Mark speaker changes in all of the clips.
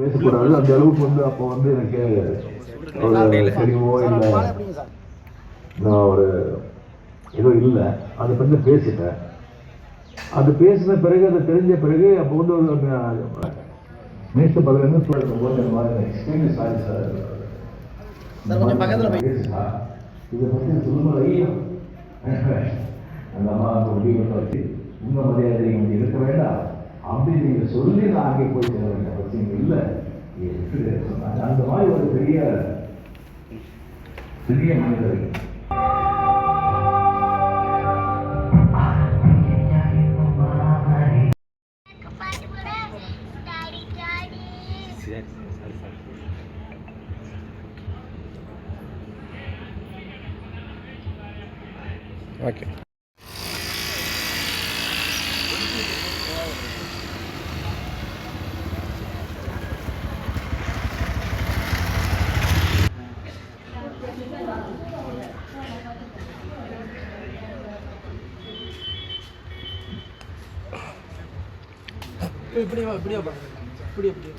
Speaker 1: பேசக்கூடாது. அந்த அளவுக்கு வந்து அப்போ வந்து எனக்கு ஒரு இல்லை. நான் ஒரு ஏதோ இல்லை. அதை பற்றி பேசிட்டேன். அது பேசின பிறகு அதை தெரிஞ்ச பிறகு அப்போ வந்து ஒரு நேற்று பதினொன்று சொல்லும் போது இந்த மாதிரி எக்ஸ்ட்ரீம்லி சாரி சார் இதை பற்றி சொல்லும்போது அந்த அம்மா முடிவு உங்கள் மரியாதை இங்கே இருக்க வேண்டாம். அப்படி நீங்கள் சொல்லி நான் அங்கே போய் சேர வேண்டிய அவசியம் இல்லை. சொன்னாங்க? அந்த மாதிரி ஒரு பெரிய பெரிய மனிதர்கள்
Speaker 2: பாட்டு
Speaker 3: ஓகே இப்படி இப்படியே இப்படி இப்படி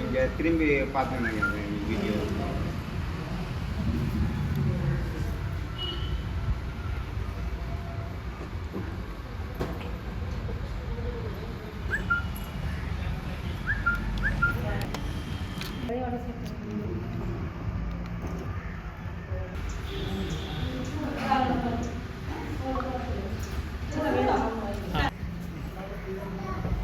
Speaker 4: இங்கே திரும்பி பார்த்தேன் வீடியோ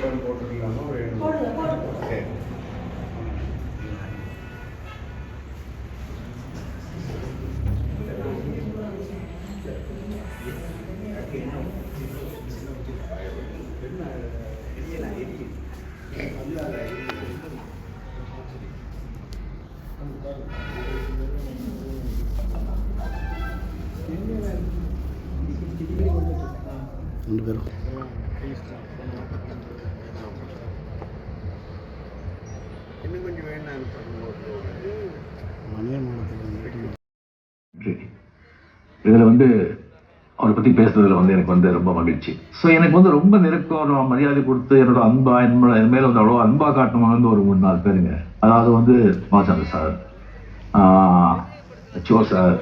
Speaker 3: வந்து
Speaker 4: போட்டுக்கலாமா வேணும் சரி
Speaker 3: ரெண்டு பேரும்
Speaker 4: இன்னும் கொஞ்சம்
Speaker 1: இதில் வந்து அவரை பற்றி பேசுறதுல வந்து எனக்கு வந்து ரொம்ப மகிழ்ச்சி. ஸோ எனக்கு வந்து ரொம்ப நெருக்கம் மரியாதை கொடுத்து என்னோட அன்பா என்னோட என் மேலே வந்து அவ்வளோ அன்பா காட்டணும் வந்து ஒரு மூணு நாலு பேருங்க. அதாவது வந்து மாசாந்த சார் ஆஹ், சோ சார்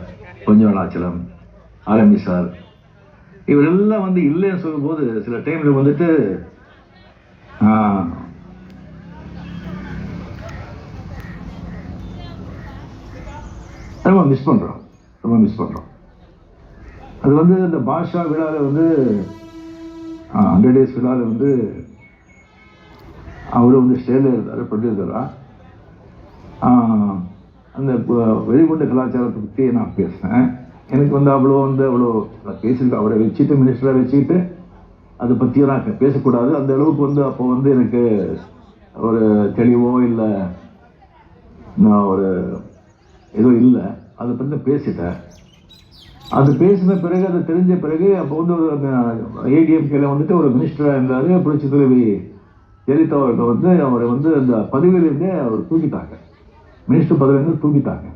Speaker 1: கொஞ்சநாச்சலம் ஆரம்பி சார் இவரெல்லாம் வந்து இல்லைன்னு சொல்லும்போது சில டைமில் வந்துட்டு ரொம்ப மிஸ் பண்ணுறோம் ரொம்ப மிஸ் பண்ணுறோம் அது வந்து இந்த பாஷா விழாவில் வந்து ஹண்ட்ரட் டேஸ் விழாவில் வந்து அவர் வந்து ஸ்டேஜில் இருந்தார் பண்ணியிருந்தாரா அந்த ப- கலாச்சாரத்தை பற்றி நான் பேசினேன் எனக்கு வந்து அவ்வளோ வந்து அவ்வளோ நான் பேசியிருக்கேன் அவரை வச்சுட்டு மினிஸ்டராக வச்சுக்கிட்டு அதை பற்றியும் நான் பேசக்கூடாது. அந்த அளவுக்கு வந்து அப்போ வந்து எனக்கு ஒரு தெளிவோ இல்லை நான் ஒரு ஏதோ இல்லை. அதை பற்றி பேசிட்டேன். அது பேசின பிறகு அதை தெரிஞ்ச பிறகு அப்போ வந்து ஒரு ஏடிஎம்கேல வந்துட்டு ஒரு மினிஸ்டராக இருந்தார் புரட்சி தலைவி ஜெயலலிதா அவர்கள் வந்து அவரை வந்து அந்த பதவியிலேருந்தே அவர் தூக்கிட்டாங்க. மினிஸ்டர் பதவியிலேருந்து தூக்கிட்டாங்க.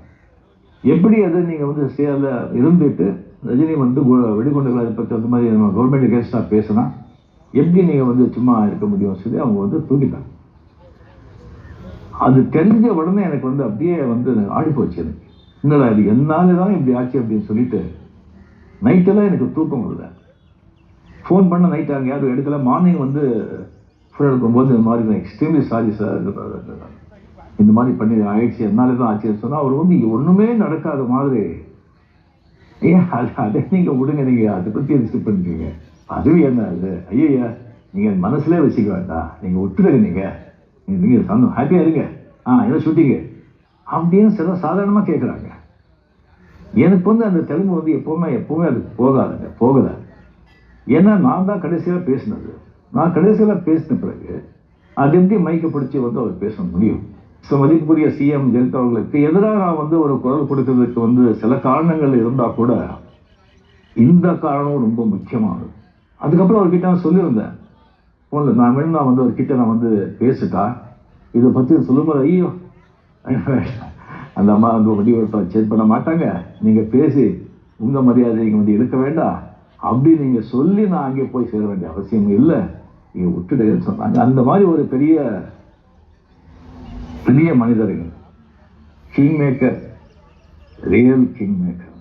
Speaker 1: எப்படி அதை நீங்கள் வந்து சேரில் இருந்துட்டு ரஜினி வந்து வெடிகுண்டுகளை பற்றி அந்த மாதிரி கவர்மெண்ட் கேஸ்டாக பேசினா எப்படி நீங்கள் வந்து சும்மா இருக்க முடியும்? சொல்லி அவங்க வந்து தூக்கிட்டாங்க. அது தெரிஞ்ச உடனே எனக்கு வந்து அப்படியே வந்து ஆடி போச்சு எனக்கு. என்னடா இது என்னால் தான் இப்படி ஆச்சு அப்படின்னு சொல்லிட்டு நைட்டெல்லாம் எனக்கு தூக்கம் வரல. ஃபோன் பண்ண நைட் அங்கே யாரும் எடுக்கல. மார்னிங் வந்து ஃபோன் எடுக்கும்போது இந்த மாதிரி நான் எக்ஸ்ட்ரீம்லி சாரி சார் இந்த மாதிரி பண்ணி ஆயிடுச்சு என்னால் தான் ஆச்சுன்னு சொன்னால் அவர் வந்து ஒன்றுமே நடக்காத மாதிரி. ஏன் அது அதை நீங்கள் விடுங்க நீங்கள் அதை பற்றி ரிசீவ் பண்ணுறீங்க அதுவும் என்ன அது? ஐயா நீங்கள் மனசுலே வச்சுக்க வேண்டாம். நீங்கள் விட்டுருங்க நீங்கள் நீங்கள் சந்தோம் ஹாப்பியாக இருங்க. ஆ என்ன ஷூட்டிங்கு அப்படின்னு சில சாதாரணமாக கேட்குறாங்க எனக்கு வந்து அந்த தெலுங்கு வந்து எப்போவுமே எப்போவுமே அது போகாதுங்க போகலை. ஏன்னா நான் தான் கடைசியாக பேசினது. நான் கடைசியில் பேசின பிறகு அது எப்படி மைக்கை பிடிச்சி வந்து அவர் பேச முடியும்? ஸோ மதிப்புக்குரிய சிஎம் ஜெயலலிதா அவர்களுக்கு எதிராக நான் வந்து ஒரு குரல் கொடுத்ததுக்கு வந்து சில காரணங்கள் இருந்தால் கூட இந்த காரணம் ரொம்ப முக்கியமானது. அதுக்கப்புறம் அவர்கிட்ட நான் சொல்லியிருந்தேன். ஃபோனில் நான் வேணும் நான் வந்து அவர்கிட்ட நான் வந்து பேசிட்டா இதை பற்றி சொல்லும்போது ஐயோ அந்த அம்மா வந்து வடிவத்தை சேஞ்ச் பண்ண மாட்டாங்க. நீங்கள் பேசி உங்கள் மரியாதை நீங்கள் வந்து இருக்க வேண்டாம் அப்படி நீங்கள் சொல்லி நான் அங்கே போய் சேர வேண்டிய அவசியம் இல்லை. நீங்கள் விட்டுடுங்கன்னு சொன்னாங்க. அந்த மாதிரி ஒரு பெரிய பெரிய மனிதர்கள். King maker real king maker